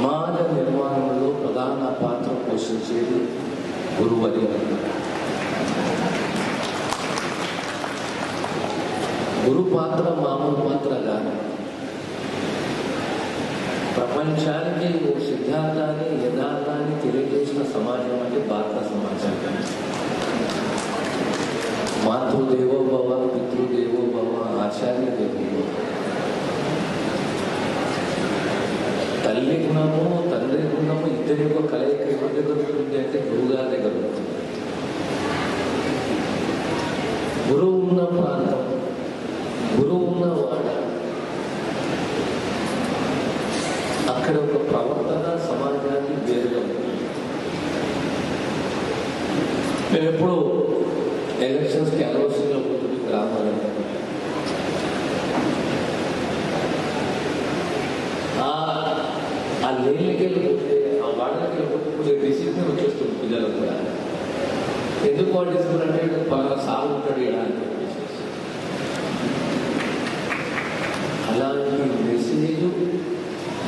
సమాజ నిర్మాణంలో ప్రధాన పాత్ర పోషించేది గురువు గురు పాత్ర మామూలు పాత్ర కాదు. ప్రపంచానికి ఓ సిద్ధాంతాన్ని యథార్థాన్ని తెలియజేసిన సమాజం అంటే భారత సమాజం. గుణము యొక్క కలయిక ఎవరి దగ్గర ఉంటుంది అంటే గురువుగారి దగ్గర ఉంటుంది గురువు ఉన్న ప్రాంతం గురువు ఉన్న వాడ అక్కడ ఒక ప్రవర్తన సమాజానికి వేరుగా మేము ఎప్పుడు ఎలక్షన్స్కి అనవసరంగా ఉంటుంది గ్రామాలలో ఆ ఆ లేన్లకి వెళ్ళిపోతే డిసిప్లిన్ వచ్చేస్తుంది పిల్లలకు కూడా. ఎందుకు వాడు డిసిప్లిన్ అంటే వీడు బాగా సాగు ఉంటాడు ఇలా అని అలాంటి మెసేజ్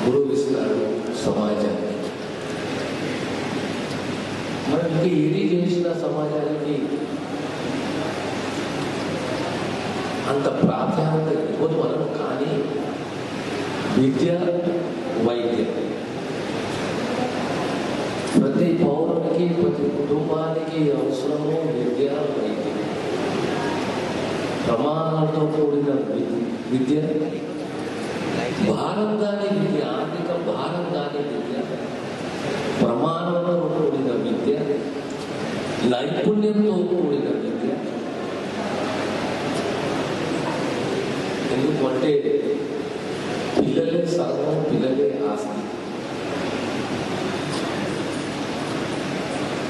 గురువు ఇస్తాడు సమాజానికి. మనకి ఇంకా ఏది చేసిన సమాజానికి అంత ప్రాధాన్యత ఇవ్వదు మనం కానీ విద్య వైద్యం ప్రతి పౌరునికి ప్రతి కుటుంబానికి అవసరము విద్య వైద్యం. ప్రమాణాలతో కూడిన విద్య భారం దాని విద్య ఆర్థిక భారం దాని విద్య. ప్రమాణంతో కూడిన విద్య. నైపుణ్యంతో కూడిన విద్య ఎందుకంటే పిల్లలే సర్వం పిల్లలే ఆస్తి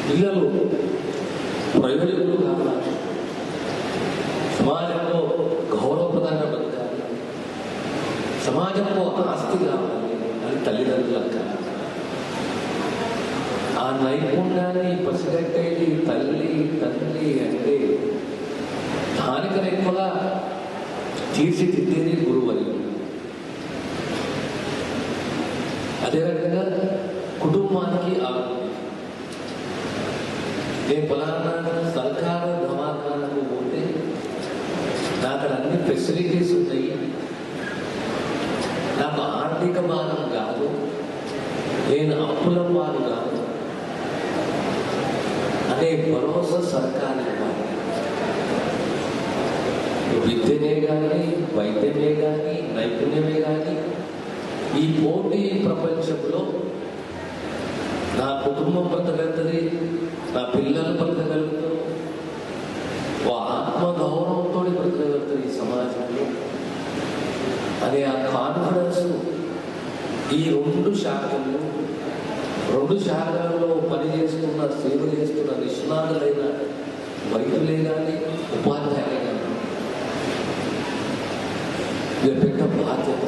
పిల్లలు ప్రయోజకులు కావాలి. సమాజంలో గౌరవప్రదంగా బతకాలి. సమాజంలో ఆస్తి కావాలి. అని తల్లిదండ్రులకు కావాలి. ఆ నైపుణ్యాన్ని పసిగట్టేది తల్లి తండ్రి అంటే స్థానిక ఎక్కువగా తీర్చిదిద్దేది గురువు అని అదేవిధంగా కుటుంబానికి ఆ నేను ఫలానా సర్కారు దవాఖానకు పోతే నాకు అన్ని ఫెసిలిటీస్ ఉన్నాయి. నాకు ఆర్థిక భారం కాదు. నేను అప్పుల వారు కాదు. అనే భరోసా సర్కారు ఇవ్వాలి. విద్యనే కానీ వైద్యమే కానీ నైపుణ్యమే కానీ ఈ పోటీ ప్రపంచంలో నా కుటుంబం బ్రతకలుగుతుంది పెద్దది. పిల్లలు బ్రతకగలుగుతారు. ఓ ఆత్మగౌరవంతో బ్రతకగలుగుతారు ఈ సమాజంలో. అదే ఆ కాన్ఫిడెన్స్ ఈ రెండు శాఖలు రెండు శాఖలలో పనిచేస్తున్న సేవ చేస్తున్న నిష్ణాతులైన వైద్యులే కానీ ఉపాధ్యాయులే కానీ వీరి పెట్ట బాధ్యత